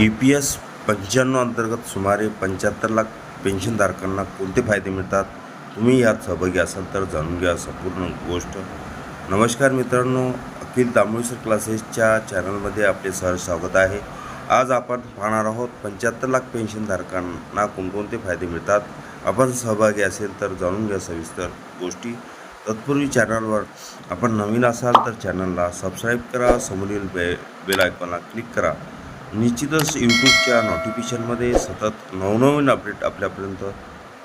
E P S पंच्याण्णव अंतर्गत सुमारे पंच्याहत्तर लाख पेन्शनधारकांना कोणते फायदे मिळतात? तुम्ही यात सहभागी असाल तर जाणून घ्या संपूर्ण गोष्ट. नमस्कार मित्रांनो अखिल तांबुळसर क्लासेसच्या चॅनलमध्ये आपले सहर्ष स्वागत आहे. आज आपण पाहणार आहोत पंच्याहत्तर लाख पेन्शनधारकांना कोणकोणते फायदे मिळतात? आपण सहभागी असेल तर जाणून घ्या सविस्तर गोष्टी. तत्पूर्वी चॅनलवर आपण नवीन असाल तर चॅनलला सबस्क्राईब करा समोरील बे बेल आयकॉनला क्लिक करा. निश्चितच यूट्यूबच्या नोटिफिकेशनमध्ये सतत नवनवीन अपडेट आपल्यापर्यंत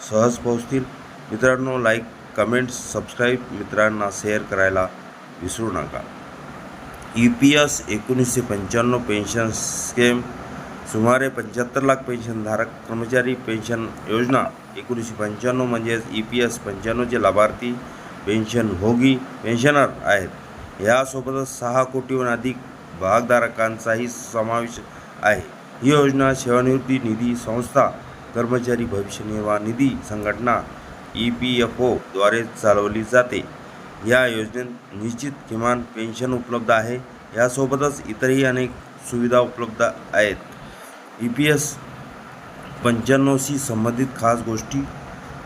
सहज पोहोचतील. मित्रांनो लाईक कमेंट्स सबस्क्राईब मित्रांना शेअर करायला विसरू नका. ई पी एस एकोणीसशे पंच्याण्णव पेन्शन स्कीम सुमारे पंच्याहत्तर लाख पेन्शनधारक कर्मचारी पेन्शन योजना एकोणीसशे पंच्याण्णव म्हणजेच ई पी एस पंच्याण्णवचे लाभार्थी पेन्शन भोगी पेन्शनर आहेत. यासोबतच सहा कोटीहून अधिक भागधारकांचाही समावेश आहे. ही योजना सेवानिवृत्ती निधी संस्था कर्मचारी भविष्य निर्वाह निधी संघटना ई पी एफ ओद्वारे चालवली जाते. या योजनेत निश्चित किमान पेन्शन उपलब्ध आहे. यासोबतच इतरही अनेक सुविधा उपलब्ध आहेत. ई पी एस पंच्याण्णवशी संबंधित खास गोष्टी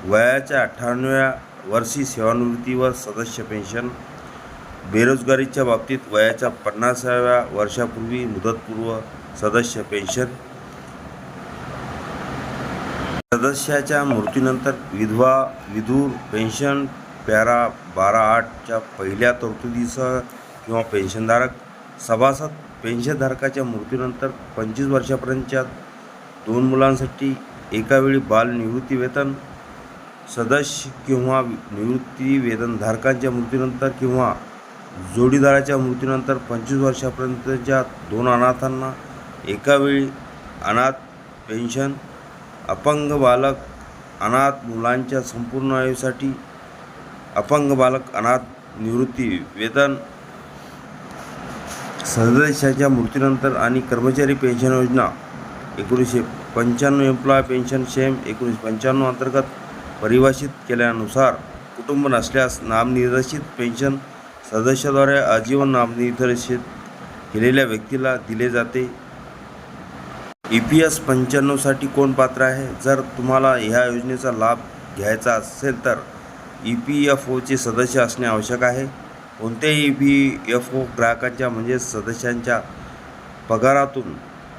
वयाच्या अठ्ठ्याण्णव्या वर्षी सेवानिवृत्तीवर सदस्य पेन्शन बेरोजगारीच्या बाबतीत वयाच्या पन्नासाव्या वर्षापूर्वी मुदतपूर्व सदस्य पेन्शन सदस्याच्या मृत्यूनंतर विधवा विधूर पेन्शन पॅरा बारा आठच्या पहिल्या तरतुदीसह किंवा पेन्शनधारक सभासद पेन्शनधारकाच्या मृत्यूनंतर पंचवीस वर्षापर्यंतच्या दोन मुलांसाठी एकावेळी बाल निवृत्ती वेतन सदस्य किंवा निवृत्ती वेतनधारकांच्या मृत्यूनंतर किंवा जोडीदाराच्या मृत्यूनंतर पंचवीस वर्षापर्यंतच्या दोन अनाथांना एकावेळी अनाथ पेन्शन अपंग बालक अनाथ मुलांच्या संपूर्ण आयुष्यासाठी अपंग बालक अनाथ निवृत्ती वेतन सदस्याच्या मृत्यूनंतर आणि कर्मचारी पेन्शन योजना एकोणीसशे पंच्याण्णव एम्प्लॉय पेन्शन शेम एकोणीसशे पंच्याण्णव अंतर्गत परिभाषित केल्यानुसार कुटुंब नसल्यास नामनिर्देशित पेन्शन सदस्याद्वारे आजीवन नामनिर्देशित केलेल्या व्यक्तीला दिले जाते. ई पी एस पंच्याण्णवसाठी कोण पात्र आहे? जर तुम्हाला ह्या योजनेचा लाभ घ्यायचा असेल तर ई पी एफ ओचे सदस्य असणे आवश्यक आहे. कोणत्याही ई पी एफ ओ ग्राहकांच्या म्हणजेच सदस्यांच्या पगारातून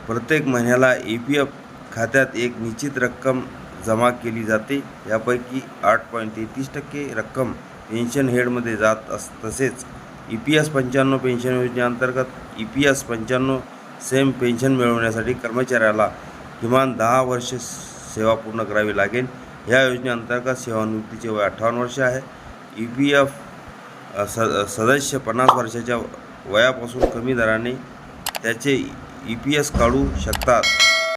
प्रत्येक महिन्याला ई पी एफ खात्यात एक निश्चित रक्कम जमा केली जाते. यापैकी आठ पॉईंट तेहतीस टक्के रक्कम पेन्शन हेडमध्ये जात अस तसेच ई पी एस पंच्याण्णव पेन्शन योजनेअंतर्गत ई पी एस पंच्याण्णव सेम पेन्शन मिळवण्यासाठी कर्मचाऱ्याला किमान दहा वर्ष सेवा पूर्ण करावी लागेल. ह्या योजनेअंतर्गत सेवानिवृत्तीचे वय अठ्ठावन्न वर्ष आहे. ई पी एफ स सदस्य पन्नास वर्षाच्या वयापासून कमी दराने त्याचे ई पी एस काढू शकतात.